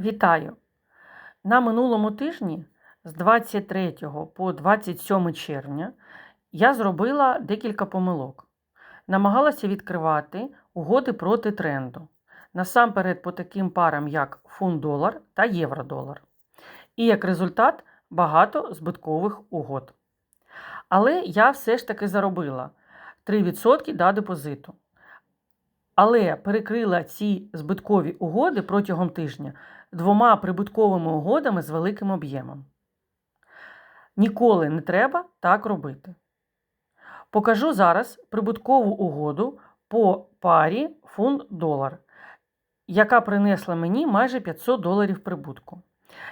Вітаю! На минулому тижні з 23 по 27 червня я зробила декілька помилок. Намагалася відкривати угоди проти тренду. Насамперед по таким парам, як фунт-долар та євро-долар. І як результат багато збиткових угод. Але я все ж таки заробила 3% до депозиту. Але перекрила ці збиткові угоди протягом тижня двома прибутковими угодами з великим об'ємом. Ніколи не треба так робити. Покажу зараз прибуткову угоду по парі фунт-долар, яка принесла мені майже 500 доларів прибутку.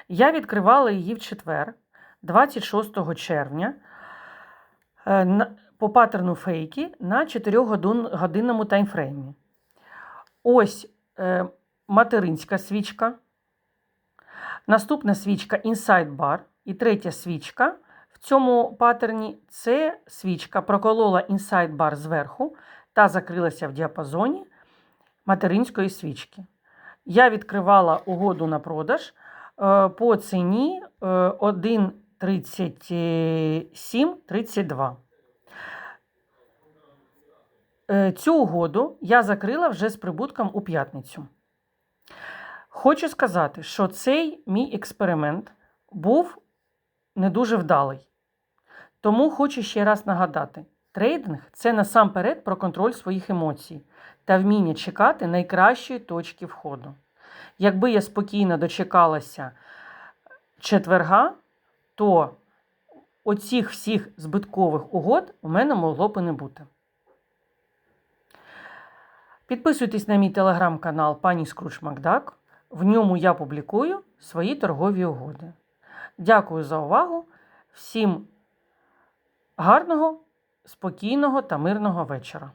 Я відкривала її в четвер, 26 червня, е, по паттерну фейки на 4-годинному таймфреймі. Ось е, материнська свічка. Наступна свічка Inside Bar. І третя свічка в цьому паттерні це свічка проколола Inside Bar зверху та закрилася в діапазоні материнської свічки. Я відкривала угоду на продаж е, по ціні е, 1,3732. Е, Цю угоду я закрила вже з прибутком у п'ятницю. Хочу сказати, що цей мій експеримент був не дуже вдалий. Тому хочу ще раз нагадати: трейдинг це насамперед про контроль своїх емоцій та вміння чекати найкращої точки входу. Якби я спокійно дочекалася четверга, то оцих всіх збиткових угод у мене могло б і не бути. Підписуйтесь на мій телеграм-канал Пані Скруч Макдак. В ньому я публікую свої торгові угоди. Дякую за увагу. Всім гарного, спокійного та мирного вечора.